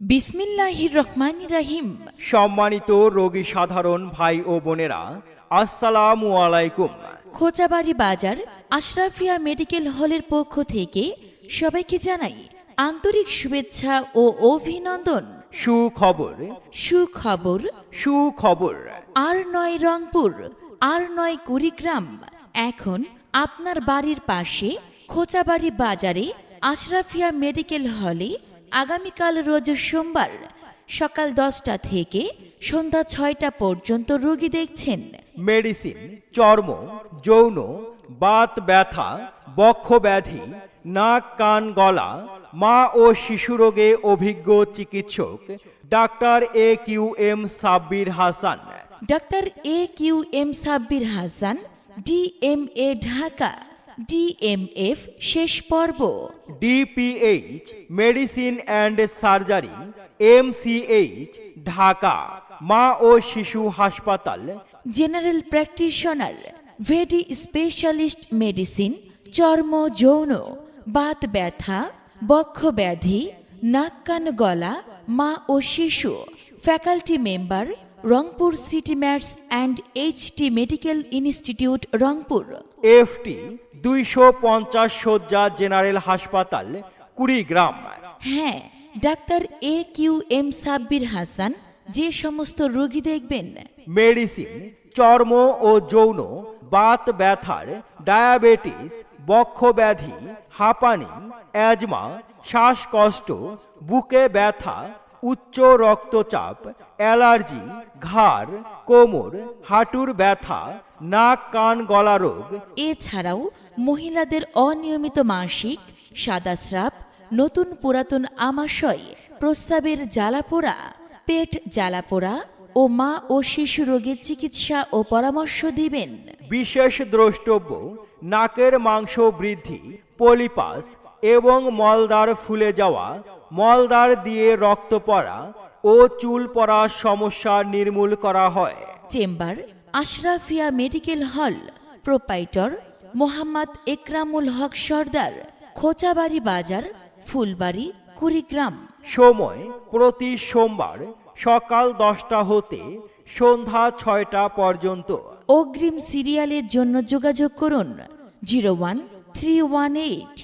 বিসমিল্লাহির রহমান রাহিম। সম্মানিত রোগী সাধারণ ভাই ও বোনেরা আসসালামু আলাইকুম। খোঁচাবাড়ি বাজার আশরাফিয়া মেডিকেল হলের পক্ষ থেকে সবাইকে জানাই আন্তরিক শুভেচ্ছা ও অভিনন্দন। সুখবর। সুখবর। সুখবর। আর নয় রংপুর আর নয় কুড়িগ্রাম। এখন আপনার বাড়ির পাশে খোঁচাবাড়ি বাজারে আশরাফিয়া মেডিকেল হলে আগামীকাল রোজ সোমবার সকাল দশটা থেকে সন্ধ্যা ছয়টা পর্যন্ত রোগী দেখছেন। মেডিসিন চর্ম যৌন বাত ব্যথা বক্ষ ব্যাধি নাক কান গলা মা ও শিশু রোগে অভিজ্ঞ চিকিৎসক doctor A Q M Sabbir Hasan. Doctor A Q M Sabbir Hasan DMA Dhaka DMF শেষ পর্ব। DPH medicine and surgery MCH Dhaka মা ও শিশু হাসপাতাল general practitioner VD specialist medicine চর্ম যৌন বাত ব্যথা বক্ষ ব্যাধি নাক কান গলা মা ও শিশু faculty member Rangpur city MATS and HT medical institute Rangpur. FT দুইশো পঞ্চাশ শয্যা জেনারেল হাসপাতাল কুড়িগ্রাম। হ্যাঁ doctor A Q M Sabbir Hasan যে সমস্ত রোগী দেখবেন। মেডিসিন চর্ম ও যৌন বাত ব্যথার ডায়াবেটিস বক্ষ ব্যাধি হাঁপানি অ্যাজমা শ্বাসকষ্ট বুকে ব্যথা উচ্চ রক্তচাপ অ্যালার্জি ঘাড় কোমর হাঁটুর ব্যথা নাক কান গলা রোগ। এছাড়াও মহিলাদের অনিয়মিত মাসিক সাদা স্রাব নতুন পুরাতন আমাশয় প্রস্তাবের জ্বালাপোড়া পেট জ্বালাপোড়া ও মা ও শিশু রোগের চিকিৎসা ও পরামর্শ দিবেন। বিশেষ দ্রষ্টব্য নাকের মাংস বৃদ্ধি পলিপাস এবং মলদার ফুলে যাওয়া মলদার দিয়ে রক্ত পড়া ও চুল পড়া সমস্যা নির্মূল করা হয়। Chamber Ashrafia medical hall proprietor Mohammad Ekramul Haque Sardar Khochabari Bazar Phulbari Kurigram. সময় প্রতি সোমবার সকাল দশটা হতে সন্ধ্যা ছয়টা পর্যন্ত। অগ্রিম সিরিয়ালের জন্য যোগাযোগ করুন zero one three one eight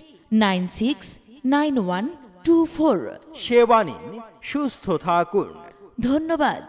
nine six nine one two four সেবা নিন সুস্থ থাকুন। ধন্যবাদ।